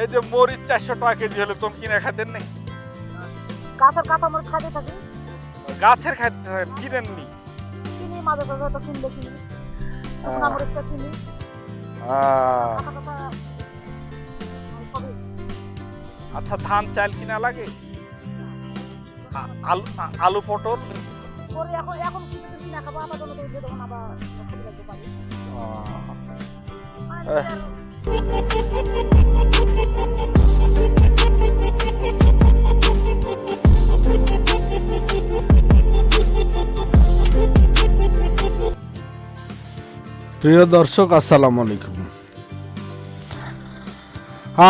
এই যে মরিচ চারশো টাকা কেজি হলে তুমি কিনে খাতেন নাই গাছের কাঁচা মরিচ খাইতে থাকি। গাছের খাইতে কিনেননি কিনি মাঝে মাঝে তো কিনলে কিনি। শুকনা মরিচটা আচ্ছা ধান চাল কিনা লাগে? আলু আলু পটল? পরে এখন এখন কি যদি কিনা খাব আবার জন্য তো তখন আবার প্রিয় দর্শক, আসসালামু আলাইকুম।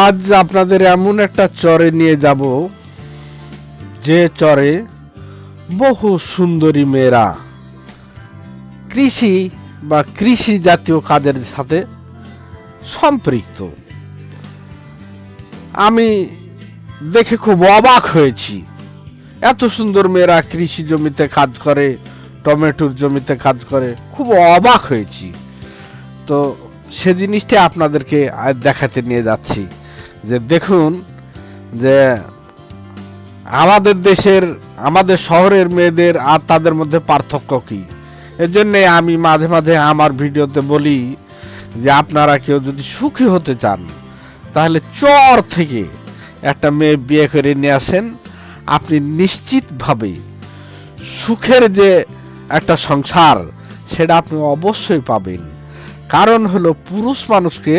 আজ আপনাদের এমন একটা চরে নিয়ে যাব, যে চরে বহু সুন্দরী মেয়েরা কৃষি বা কৃষি জাতীয় কাজের সাথে সম্পৃক্ত। আমি দেখে খুব অবাক হয়েছি। এত সুন্দর মেয়েরা কৃষি জমিতে কাজ করে, টমেটোর জমিতে কাজ করে, খুব অবাক হয়েছি। তো সে জিনিসটা আপনাদেরকে দেখাতে নিয়ে যাচ্ছি। যে দেখুন, যে আমাদের দেশের, আমাদের শহরের মেয়েদের আর তাদের মধ্যে পার্থক্য কি? এর জন্যে আমি মাঝে মাঝে আমার ভিডিওতে বলি যে আপনারা কেউ যদি সুখী হতে চান, তাহলে চর থেকে একটা মেয়ে বিয়ে করে নিয়ে আসেন। আপনি নিশ্চিতভাবে সুখের যে একটা সংসার, সেটা আপনি অবশ্যই পাবেন। কারণ হলো পুরুষ মানুষকে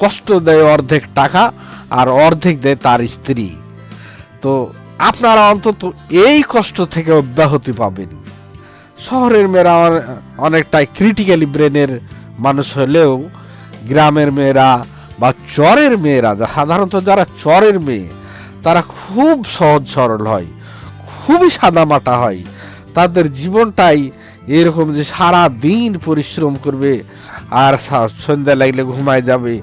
কষ্ট দেয় অর্ধেক টাকা, আর অর্ধেক দেয় তার স্ত্রী। তো আপনারা অন্তত এই কষ্ট থেকে অব্যাহতি পাবেন। শহরের মেয়েরা অনেকটাই ক্রিটিক্যালি ব্রেনের মানুষ হলেও গ্রামের মেয়েরা বা চরের মেয়েরা সাধারণত যারা চরের মেয়ে, তারা খুব সহজ সরল হয়, খুবই সাদামাটা হয়। তাদের জীবনটাই এরকম যে সারা দিন পরিশ্রম করবে আর সন্ধ্যা লাগলে ঘুমায় যাবে,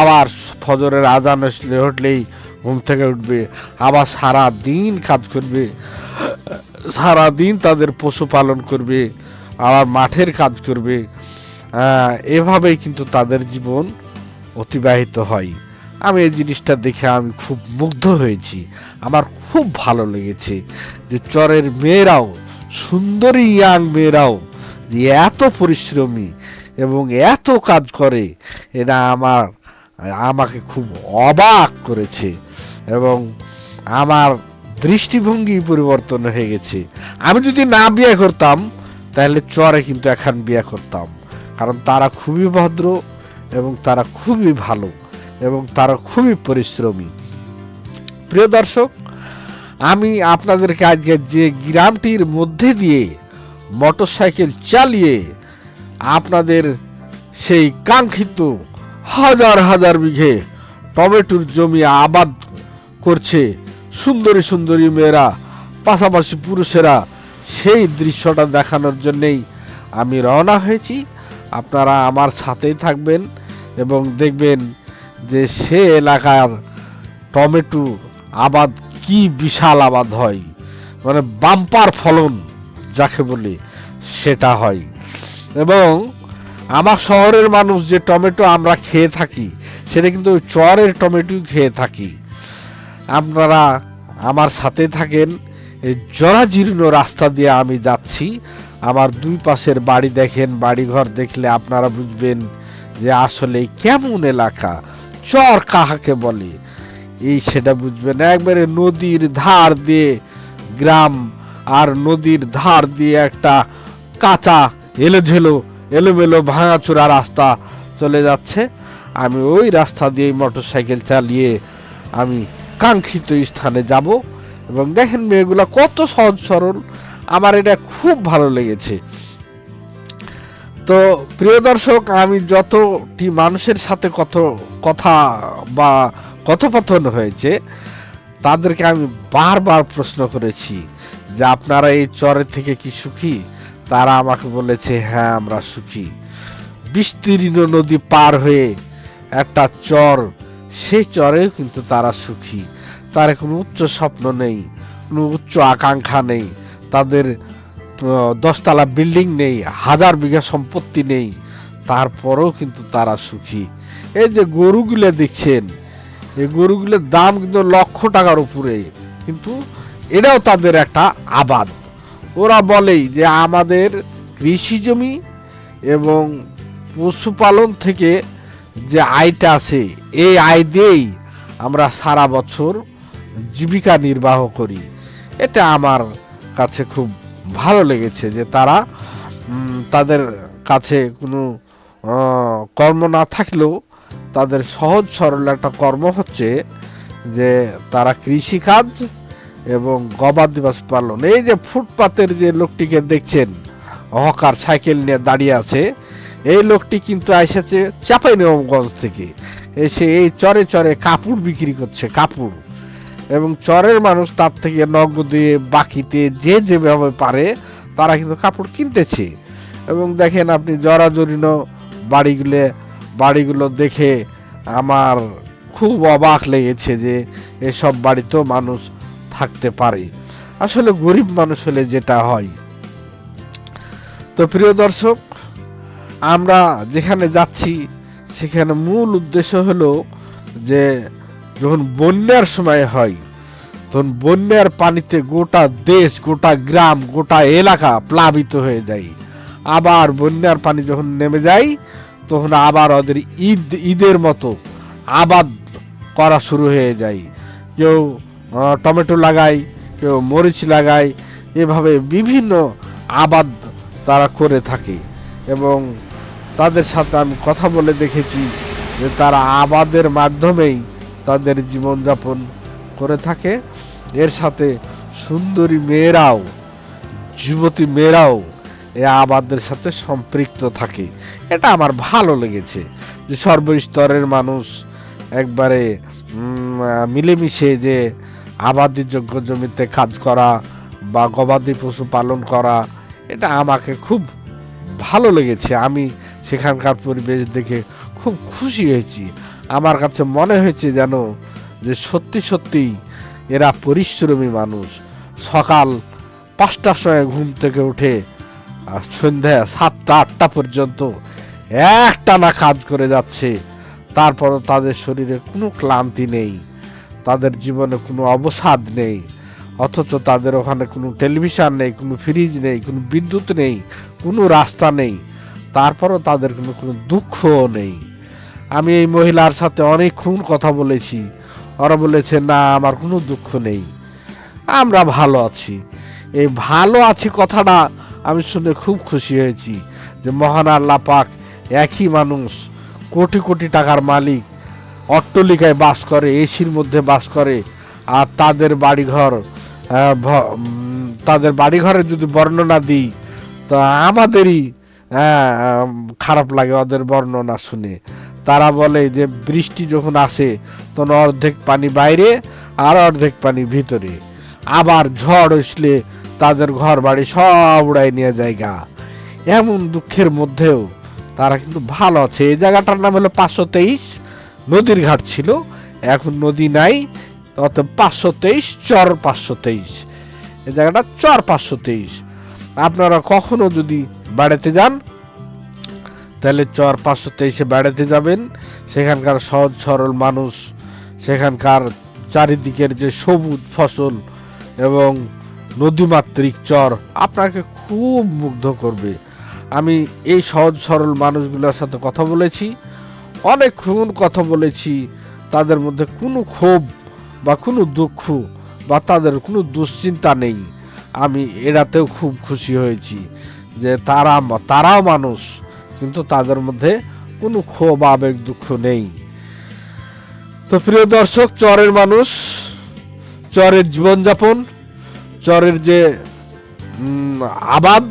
আবার ফজরের আজান আসলে উঠলেই ঘুম থেকে উঠবে, আবার সারা দিন কাজ করবে সারা দিন তাদের পশুপালন করবে, আবার মাঠের কাজ করবে এভাবেই কিন্তু তাদের জীবন অতিবাহিত হয়। আমি এই জিনিসটা দেখে আমি খুব মুগ্ধ হয়েছি। আমার খুব ভালো লেগেছে যে চরের মেয়েরাও, সুন্দরী ইয়াং মেয়েরাও যে এত পরিশ্রমী এবং এত কাজ করে এটা আমার, আমাকে খুব অবাক করেছে এবং আমার দৃষ্টিভঙ্গি পরিবর্তন হয়ে গেছে। আমি যদি না বিয়ে করতাম, তাহলে চরে কিন্তু এখন বিয়ে করতাম। কারণ তারা খুবই ভদ্র এবং তারা খুবই ভালো এবং তারা খুবই পরিশ্রমী। প্রিয় দর্শক, আমি আপনাদেরকে আজকে যে গ্রামটির মধ্যে দিয়ে মোটরসাইকেল চালিয়ে আপনাদের সেই কাঙ্ক্ষিত হাজার হাজার বিঘে টমেটোর জমি আবাদ করছে সুন্দরী সুন্দরী মেয়েরা, পাশাপাশি পুরুষেরা, সেই দৃশ্যটা দেখানোর জন্যেই আমি রওনা হয়েছি। আপনারা আমার সাথেই থাকবেন এবং দেখবেন যে সে এলাকার টমেটো আবাদ কি বিশাল আবাদ হয়। মানে বাম্পার ফলন, যাকে বলি, সেটা হয়। এবং আমার শহরের মানুষ যে টমেটো আমরা খেয়ে থাকি, সেটা কিন্তু চরের টমেটো খেয়ে থাকি। আপনারা আমার সাথে থাকেন। এই জরাজীর্ণ রাস্তা দিয়ে আমি যাচ্ছি। আমার দুই পাশের বাড়ি দেখেন, বাড়িঘর দেখলে আপনারা বুঝবেন যে আসলে কেমন এলাকা। চর কাহাকে বলে? এই সেটা বুঝবেন একবারে নদীর ধার দিয়ে গ্রাম আর নদীর ধার দিয়ে একটা কাঁচা এলোঝেলো, এলোমেলো ভাঙাচোরা রাস্তা চলে যাচ্ছে। আমি ওই রাস্তা দিয়ে মোটর সাইকেল চালিয়ে আমি কাঙ্ক্ষিত স্থানে যাব। এবং দেখেন মেয়েগুলা কত সহজ সরল। আমার এটা খুব ভালো লেগেছে। তো প্রিয় দর্শক, আমি যতটি মানুষের সাথে কত, কথা বা কথোপথন হয়েছে, তাদেরকে আমি বারবার প্রশ্ন করেছি যে আপনারা এই চরের থেকে কি সুখী? তারা আমাকে বলেছে হ্যাঁ আমরা সুখী। বিস্তীর্ণ নদী পার হয়ে একটা চর, সেই চরেও কিন্তু তারা সুখী। তার কোনো উচ্চ স্বপ্ন নেই, কোনো উচ্চ আকাঙ্ক্ষা নেই। তাদের দশতলা বিল্ডিং নেই, হাজার বিঘা সম্পত্তি নেই, তারপরেও কিন্তু তারা সুখী। এই যে গরুগুলো দেখছেন, এই গরুগুলোর দাম কিন্তু লক্ষ টাকার উপরে, কিন্তু এটাও তাদের একটা আবাদ। ওরা বলেই যে আমাদের কৃষি জমি এবং পশুপালন থেকে যে আয়টা আছে, এই আয় দিয়েই আমরা সারা বছর জীবিকা নির্বাহ করি। এটা আমার কাছে খুব ভালো লেগেছে যে তারা তাদের কাছে কোনো কর্ম না থাকলেও তাদের সহজ সরল একটা কর্ম হচ্ছে যে তারা কৃষিকাজ এবং গবাদি পশু পালন। এই যে ফুটপাতের যে লোকটিকে দেখছেন হকার সাইকেল নিয়ে দাঁড়িয়ে আছে, এই লোকটি কিন্তু এসেছে চাঁপাইনবাবগঞ্জ থেকে। এসে এই চরে চরে কাপড় বিক্রি করছে, কাপড়। এবং চরের মানুষ তার থেকে নগদে বাকিতে যে যেভাবে পারে, তারা কিন্তু কাপড় কিনতেছে। এবং দেখেন আপনি জরাজীর্ণ বাড়িগুলো বাড়িগুলো দেখে আমার খুব অবাক লেগেছে যে এসব বাড়িতেও মানুষ থাকতে পারে। আসলে গরিব মানুষ হলে যেটা হয়। তো প্রিয় দর্শক, আমরা যেখানে যাচ্ছি, সেখানে মূল উদ্দেশ্য হলো যে যখন বন্যার সময় হয়, তখন বন্যার পানিতে গোটা দেশ, গোটা গ্রাম, গোটা এলাকা প্লাবিত হয়ে যায়। আবার বন্যার পানি যখন নেমে যায়, তখন আবার ওদের ঈদ, ঈদের মতো আবাদ করা শুরু হয়ে যায়। কেউ টমেটো লাগায়, কেউ মরিচ লাগায়, এভাবে বিভিন্ন আবাদ তারা করে থাকে। এবং তাদের সাথে আমি কথা বলে দেখেছি যে তারা আবাদের মাধ্যমেই তাদের জীবনযাপন করে থাকে। এর সাথে সুন্দরী মেয়েরাও, যুবতী মেয়েরাও এ আবাদের সাথে সম্পৃক্ত থাকে। এটা আমার ভালো লেগেছে যে সর্বস্তরের মানুষ একবারে মিলেমিশে যে আবাদিযোগ্য জমিতে কাজ করা বা গবাদি পশু পালন করা, এটা আমাকে খুব ভালো লেগেছে। আমি সেখানকার পরিবেশ দেখে খুব খুশি হয়েছি। আমার কাছে মনে হয়েছে যেন যে সত্যি সত্যি এরা পরিশ্রমী মানুষ। সকাল পাঁচটার সময় ঘুম থেকে উঠে আর সন্ধ্যা সাতটা, আটটা পর্যন্ত একটানা কাজ করে যাচ্ছে। তারপরও তাদের শরীরে কোনো ক্লান্তি নেই, তাদের জীবনে কোনো অবসাদ নেই, অথচ তাদের ওখানে কোনো টেলিভিশন নেই, কোনো ফ্রিজ নেই, কোনো বিদ্যুৎ নেই, কোনো রাস্তা নেই। তারপরও তাদের কোনো কোনো দুঃখও নেই। আমি এই মহিলার সাথে অনেকক্ষণ কথা বলেছি। ওরা বলেছে, না, আমার কোনো দুঃখ নেই। আমরা ভালো আছি। এই ভালো আছি কথাটা আমি শুনে খুব খুশি হয়েছি যে মহান আল্লাহ পাক একই মানুষ, কোটি কোটি টাকার মালিক, অট্টলিকায় বাস করে, এসির মধ্যে বাস করে, আর তাদের বাড়িঘর তাদের বাড়িঘরের যদি বর্ণনা দিই, তা আমাদেরই খারাপ লাগে ওদের বর্ণনা শুনে। তারা বলে যে বৃষ্টি যখন আসে, তখন অর্ধেক পানি বাইরে আর অর্ধেক পানি ভিতরে। আবার ঝড় আসলে তাদের ঘর বাড়ি সব উড়াই নিয়ে জায়গা। এমন দুঃখের মধ্যেও তারা কিন্তু ভালো আছে। এই জায়গাটার নাম হলো পাঁচশো তেইশ। নদীর ঘাট ছিল। এখন নদী নাই। অত পাঁচশো তেইশ, চর পাঁচশো তেইশ। এই জায়গাটা চর পাঁচশো তেইশ। আপনারা কখনো যদি বেড়াতে যান তাহলে চর পাঁচশো তেইশে বেড়াতে যাবেন। সেখানকার সহজ সরল মানুষ, সেখানকার চারিদিকের যে সবুজ ফসল এবং নদীমাতৃক চর আপনাকে খুব মুগ্ধ করবে। আমি এই সহজ সরল মানুষগুলোর সাথে কথা বলেছি অনেকক্ষণ কথা বলেছি, তাদের মধ্যে কোনো ক্ষোভ বা কোনো দুঃখ বা তাদের কোনো দুশ্চিন্তা নেই। আমি এরাতেও খুব খুশি হয়েছি যে তারা তারাও মানুষ। কিন্তু তাদের মধ্যে কোনো ক্ষোভ, আবেগ, দুঃখ নেই। তো প্রিয় দর্শক, চরের মানুষ, চরের জীবনযাপন, চরের যে আবাদ,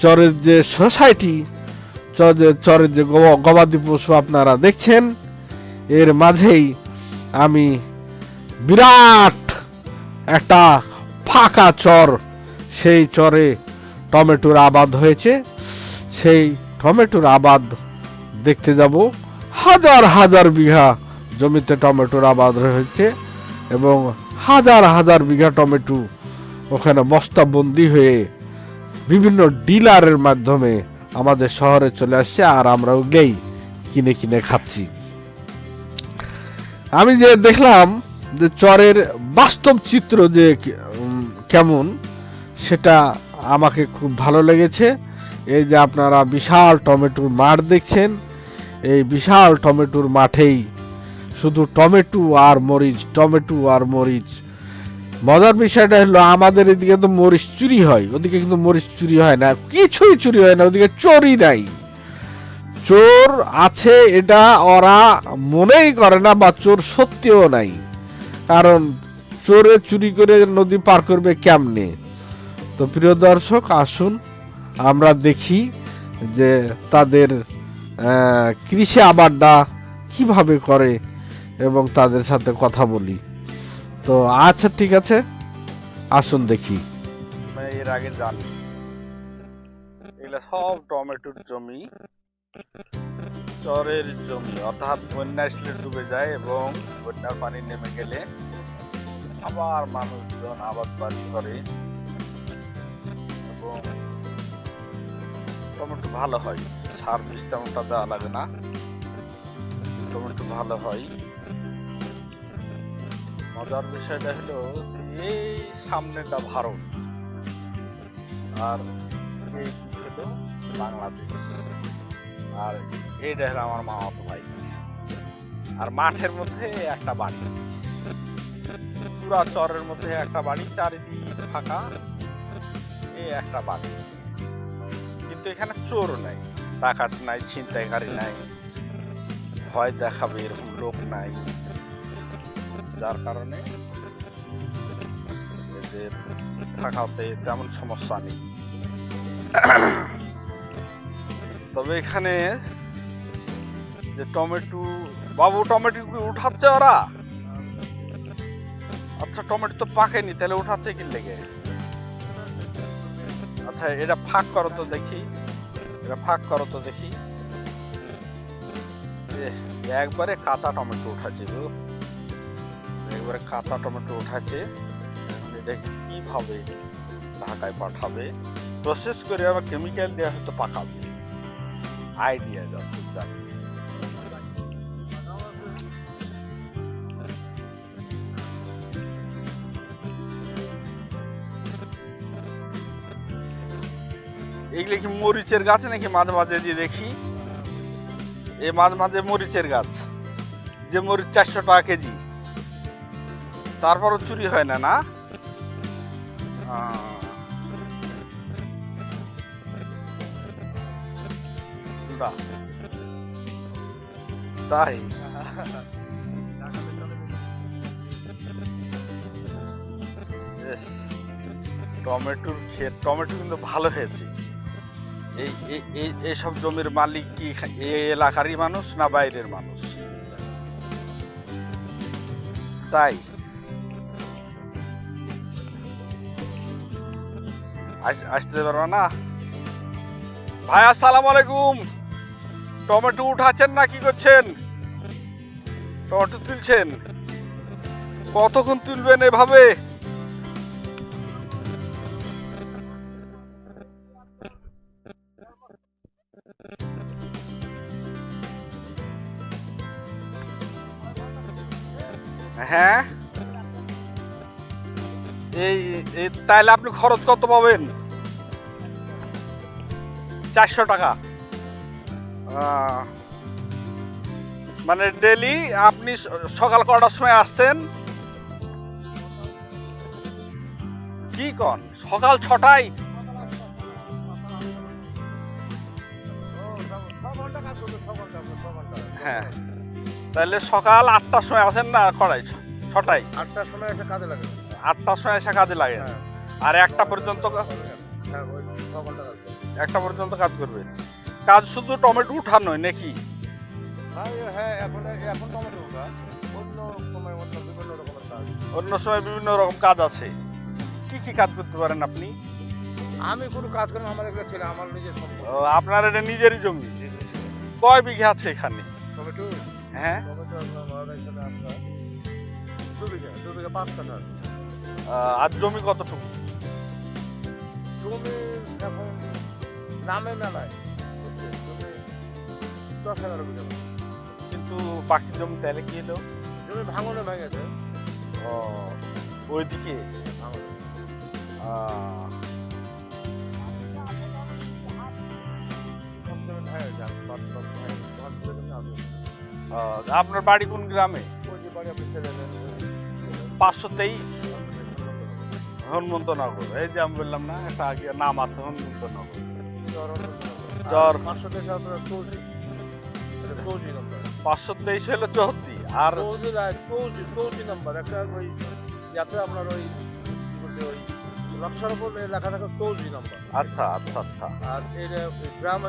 চরের যে সোসাইটি চরের যে গব- গবাদি পশু আপনারা দেখছেন, এর মাঝেই আমি বিরাট একটা ফাঁকা চর, সেই চরে টমেটোর আবাদ হয়েছে। সেই টমেটোর আবাদ দেখতে যাব। হাজার হাজার বিঘা জমিতে টমেটোর আবাদ হয়েছে এবং হাজার হাজার বিঘা টমেটো ওখানে বস্তাবন্দি হয়ে বিভিন্ন ডিলারের মাধ্যমে আমাদের শহরে চলে আসছে আর আমরা ওগুলোই কিনে কিনে খাচ্ছি। আমি যে দেখলাম যে চরের বাস্তব চিত্র যে কেমন, সেটা আমাকে খুব ভালো লেগেছে। এই যে আপনারা বিশাল টমেটোর মাঠ দেখছেন, এই বিশাল টমেটোর মাঠেই শুধু টমেটো আর মরিচ, টমেটো আর মরিচ। মজার বিষয়টা হলো আমাদের এদিকে তো মরিচ চুরি হয়, ওদিকে কিন্তু মরিচ চুরি হয় না, কিছুই চুরি হয় না, ওদিকে চোরই নাই। চোর আছে এটা ওরা মনেই করে না বা চোর সত্যিও নাই, কারণ চোরে চুরি করে নদী পার করবে কেমনে? তো প্রিয় দর্শক, আসুন আমরা দেখি যে তাদের কৃষি আবাদটা কীভাবে করে এবং তাদের সাথে কথা বলি। তো আচ্ছা ঠিক আছে, আসুন দেখি। মানে এর আগে জানি। এগুলা সব টমেটোর জমি, চরের জমি, অর্থাৎ বন্যা আসলে ডুবে যায় এবং বন্যার পানি নেমে গেলে আবার মানুষজন আবাদ বাড়ি করে। এবং টমেটো ভালো হয়। সার বীজ তেমনটা দেওয়া লাগে না। টমেটো ভালো হয়। মজার বিষয়টা হলো, এই সামনেটা ভারত। আর এই হলো বাংলাদেশ। আর এইটা হলো আমার মামাতো ভাই। আর মাঠের মধ্যে একটা বাড়ি। পুরা চরের মধ্যে একটা বাড়ি, চারিদিক ফাঁকা। এই একটা বাড়ি। কিন্তু এখানে চোর নাই, ডাকাত নাই, ছিনতাইকারী নাই, ভয় দেখাবে এরকম লোক নাই। যার কারণে এদের থাকাতে তেমন সমস্যা নেই। তবে এখানে যে টমেটো, বাবু টমেটো কি উঠাচ্ছে ওরা? আচ্ছা টমেটো তো পাকেনি, তাহলে উঠাচ্ছে কি লেগে? আচ্ছা এটা ফাঁক করো তো দেখি। এটা ফাঁক করো তো দেখি। একবারে কাঁচা টমেটো উঠাচ্ছে তো একবারে কাঁচা টমেটো উঠাচ্ছে। এটা কীভাবে ঢাকায় পাঠাবে। প্রসেস করে আবার কেমিক্যাল দেওয়া হয়তো পাকাবে। আইডিয়া যত জানি এগুলো কি মরিচের গাছ নাকি মাঝে মাঝে যে দেখি? এ মাঝে মাঝে মরিচের গাছ, যে মরিচ চারশো টাকা কেজি। তারপরও চুরি হয় না না? তাই। টমেটোর ক্ষেত টমেটো কিন্তু ভালো হয়েছে এই, এই- এই এইসব জমির মালিক কি এই এলাকারই মানুষ না বাইরের মানুষ? তাই? আস- আসতে পারো না? ভাই, আসসালামু আলাইকুম। টমেটো উঠাচ্ছেন না কি করছেন? টমেটো তুলছেন? কতক্ষণ তুলবেন এভাবে? হ্যাঁ? এই তাহলে আপনি খরচ কত পাবেন? চারশো টাকা। মানে ডেলি আপনি সকাল কটার সময় আসছেন? কি কন? সকাল ছটায়? তাহলে সকাল আটটার সময় আসেন না ছ- ছটায়? আটটার সময় এসে কাজে লাগে। আটটার সময় এসে কাজে লাগে। হ্যাঁ। আর একটা পর্যন্ত হ্যাঁ। একটা পর্যন্ত কাজ করবে। কাজ শুধু টমেটো উঠানোই নাকি? হ্যাঁ অন্য সময় বিভিন্ন রকম কাজ আছে। কি কি কাজ করতে পারেন আপনি? আমি কোনো কাজ করি আমার এগুলো ছেলে আমার নিজের আপনার এটা নিজেরই জমি। কয় বিঘা আছে এখানে? টমেটো? হ্যাঁ? আর জমি কতটুকু? জমি এখন নামে মেলায়? দশ বিঘা। কিন্তু বাকি জমি তাহলে কি হলো জমি ভাঙনে ভেঙেছে। ও ওইদিকে? ভাঙনে। আপনার বাড়ি কোন গ্রামে? পাঁচশো তেইশ। হনুমন্তনগর। এই যে আমি বললাম না একটা আগে নাম আছে হনুমন্তনগর। চর। পাঁচশো তেইশ হলো চৌদ্দি আর নম্বর একটা ওই যাতে আপনার ওই কি বলছে ওই নকশার উপর লেখা থাকে চৌধুরী নম্বর আচ্ছা আচ্ছা আচ্ছা। আর এই যে গ্রাম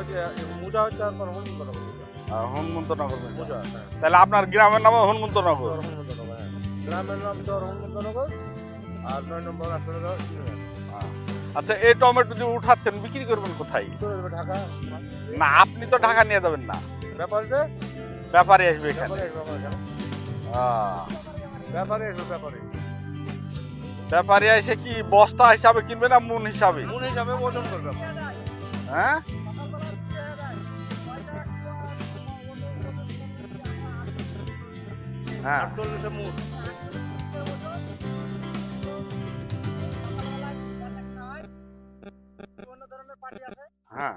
মুজা হচ্ছে আপনার হনুমন্ত নগর আহ, হনুমন্তনগর তাহলে আপনার গ্রামের নাম হনুমন্তনগর। গ্রামের নাম চর হনুমন্ত নগর আর নয় নম্বর। আহ, আচ্ছা এই টমেটো যে উঠাচ্ছেন বিক্রি করবেন কোথায়? ঢাকা। না আপনি তো ঢাকা নিয়ে যাবেন না। ব্যাপারে ব্যাপারে আসবে এখানে। ব্যাপারে ব্যাপারে? ব্যাপারে এসে কি বস্তা হিসাবে কিনবে না মুন হিসাবে? মনে যাবে ওজন করবে হ্যাঁ? হ্যাঁ আটচল্লিশে মুঠ হ্যাঁ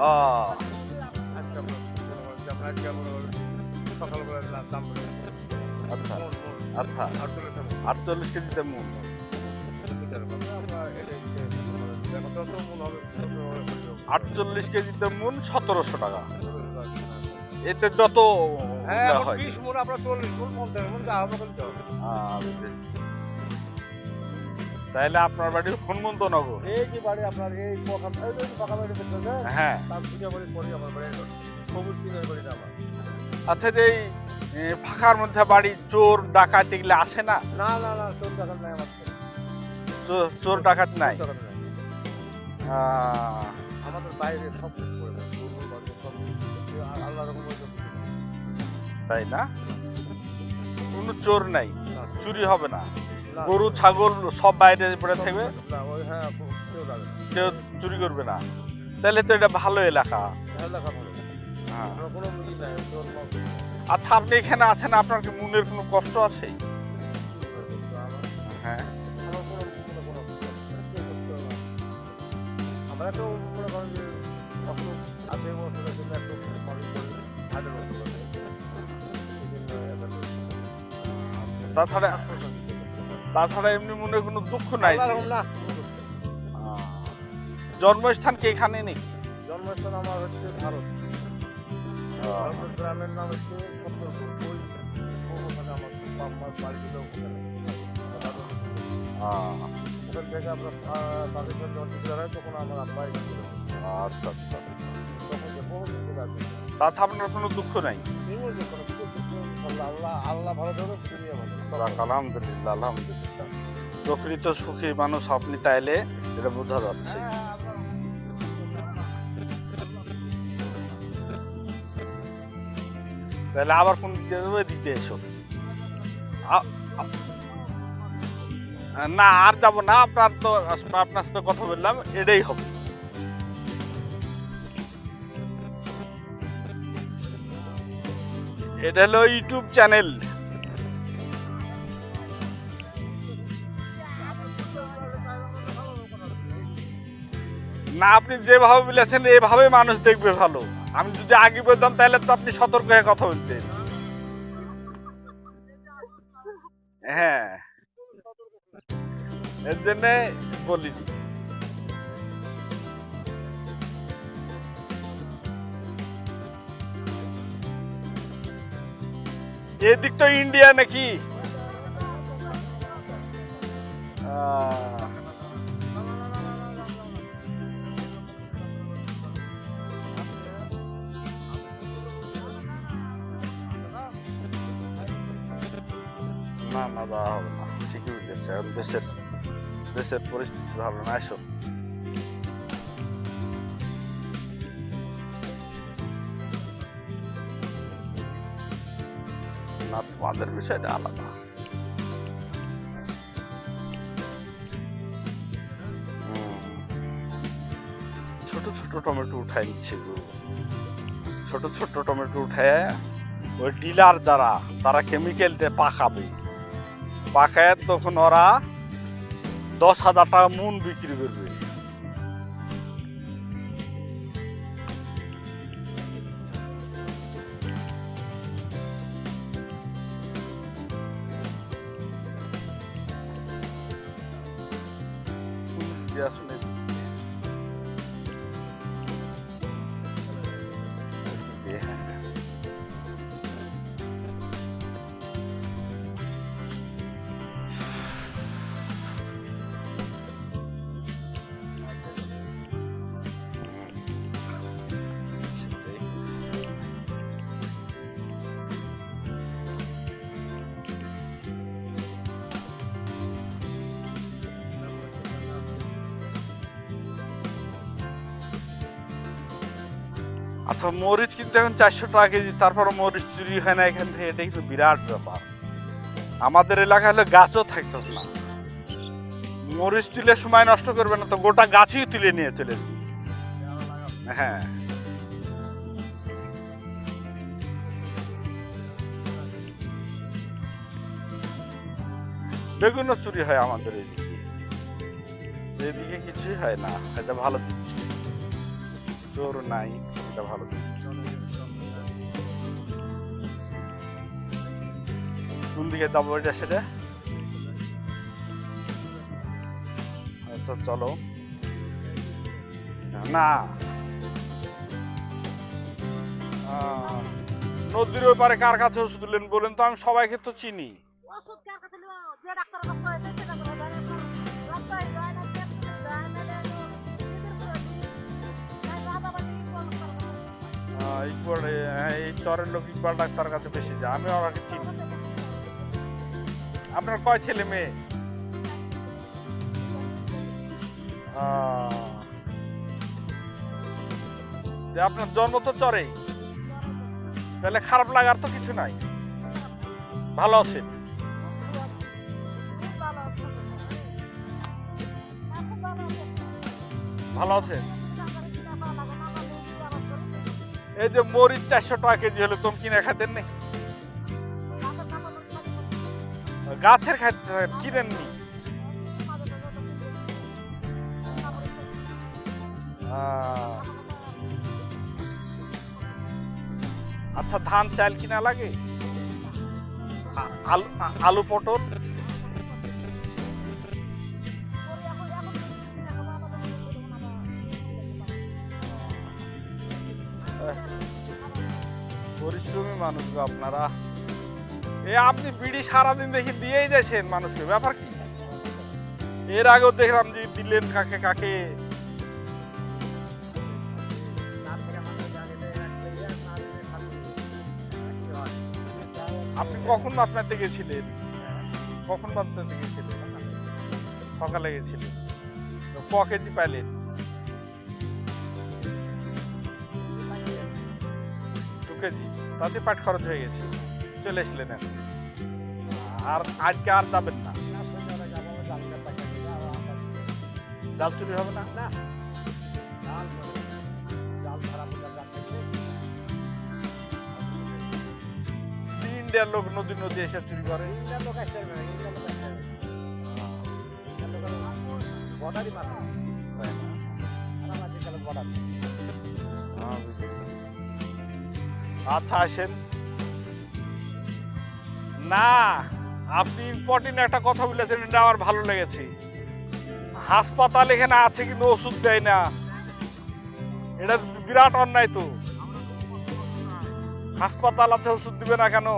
ও আজকে আপনার সকালবেলা দাম- আচ্ছা। আচ্ছা আটচল্লিশে কেজিতে মুঠ হবে। আটচল্লিশ কেজিতে মন সতেরোশো টাকা। হ্যাঁ, এতে যত হয় বিশ মুঠ আমরা চল্লিশ মুঠ পঞ্চাশ মুঠ যা হবে করতে হবে। আহ, বুঝেছি। তাহলে আপনার বাড়ি হনুমন্তনগর। এই যে বাড়ি আপনার এই হ্যাঁ। আচ্ছা যে এই, ফাঁকার মধ্যে বাড়ি চোর ডাকাত এগুলো আসে না? না না না চোর টাকা নাই আমার। চোর- ডাকাত নাই। আহ, আমাদের বাইরে সব কিছু করে দেয়। গরু, বাছুর সব কিছু। আল্লাহ রকম ওই সব কিছু। তাই না? কোনো চোর নাই। চুরি হবে না। গরু ছাগল সব বাইরে পড়ে থাকবে। হ্যাঁ, কেউ চুরি করবে না। তাহলে তো এটা ভালো এলাকা। হ্যাঁ, আচ্ছা আপনি এখানে আছেন আপনার কি মনের কোনো কষ্ট আছে? হ্যাঁ। আমরা তো মনে করেন যে জন্য একটু করি, তাছাড়া তাছাড়া এমনি মনে কোনো দুঃখ নাই? না। জন্মস্থান কি এখানে নাকি জন্মস্থান আমার হচ্ছে ভারত। গ্রামের নাম হচ্ছে আমার বাড়ি ছিল ওখানে। ওখান থেকে আমরা যখন ডিক্লেয়ার হয় তখন আমার আব্বা এসেছিল। আচ্ছা আচ্ছা আচ্ছা। তখন যে বহু তাতে আপনার কোনো দুঃখ নাই? আল্লাহ আল্লাহ ভালো দুনিয়া ভালো আলহামদুলিল্লাহ আলহামদুলিল্লাহ। প্রকৃত সুখী মানুষ আপনি তাইলে এটা বোঝা যাচ্ছে। তাহলে আবার কোন দিতে এসো? না, আর যাব না, আপনার তো, আপনার সাথে কথা বললাম, এটাই হবে। এটা হলো ইউটিউব চ্যানেল। না, আপনি যেভাবে বলেছেন, এভাবে মানুষ দেখবে ভালো। আমি যদি আগে বলতাম, তাহলে তো আপনি সতর্ক হয়ে কথা বলতেন। হ্যাঁ। এর জন্য বলি। এদিক তো ইন্ডিয়া নাকি? না না হবে না। ঠিকই বলেছে দেশের দেশের পরিস্থিতি ভালো না এসো তোমাদের বিষয়টা আলাদা। ছোট ছোট টমেটো উঠাই নিচ্ছে ছোট ছোট টমেটো উঠায় ওই ডিলার যারা, তারা কেমিক্যাল দিয়ে পাকাবে। পাকায় তখন ওরা দশ হাজার টাকা মন বিক্রি করবে। আচ্ছা মরিচ কিন্তু এখন চারশো টাকা কেজি তারপর মরিচ চুরি হয় না এখান থেকে, এটা কিন্তু বিরাট ব্যাপার। আমাদের এলাকায় হলে গাছও থাকতো না। মরিচ তুলে সময় নষ্ট করবে না, তো গোটা গাছই তুলে নিয়ে চলে হ্যাঁ। বেগুনও চুরি হয় আমাদের এদিকে। এদিকে কিছুই হয় না, এটা ভালো চোর নাই। এটা ভালো। কোন দিকে যাব এটা? সেটা আচ্ছা চলো। না নদীর ওই পারে কার কাছে ওষুধ দিলেন বলেন তো? আমি সবাইকে তো চিনি। ওষুধ কার কাছে? যে ডাক্তারের ইকবাল এই চরের লোক ইকবাল ডাক্তার কাছে বেশি যায়, আমি ওনাকে চিনি। আপনার কয় ছেলে মেয়ে? আপনার জন্ম তো চরে তাহলে খারাপ লাগার তো কিছু নাই। ভালো আছে ভালো আছে এই যে মরিচ চারশো টাকা কেজি হলে, তুমি কিনে খাইতেন নি? গাছের খাইতে কিনেননি আচ্ছা ধান চাল কিনা লাগে? আলু পটল? মানুষ আপনারা? এ আপনি বিড়ি সারাদিন দেখি দিয়েই যাচ্ছেন মানুষকে, ব্যাপার কি? এর আগেও দেখলাম যে দিলেন কাকে কাকে? আপনি কখন আপনাতে গেছিলেন কখন আপনাতে গেছিলেন সকালে গেছিলেন। ক কেজি পাইলেন? দু কেজি। তাতে পাট খরচ হয়ে গেছে। চলে এসলেন এখন। আর আজকে আর যাবেন না। জাল চুরি হবে না? না। ইন্ডিয়ার লোক নদী নদী এসে চুরি করে। তাই আচ্ছা আসেন। না, আপনি ইম্পর্টেন্ট একটা কথা বলেছেন, এটা আমার ভালো লেগেছে। হাসপাতাল এখানে আছে, কিন্তু ওষুধ দেয় না। এটা বিরাট অন্যায় তো। হাসপাতাল আছে, ওষুধ দিবে না কেন?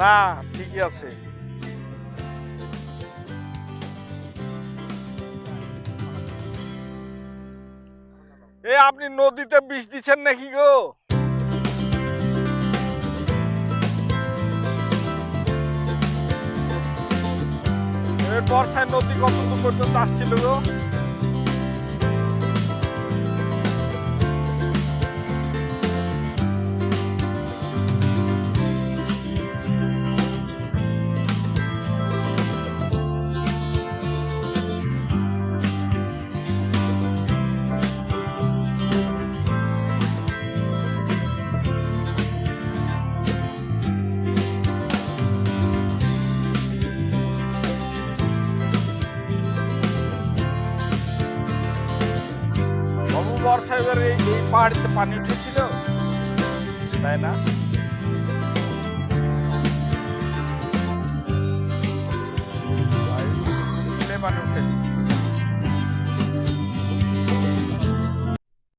না, ঠিকই আছে। আপনি নদীতে বিষ দিচ্ছেন নাকি গো? বর্ষায় নদী কত পর্যন্ত আসছিল গো? পাহাড়িতে পানি উঠেছিল? তাই না?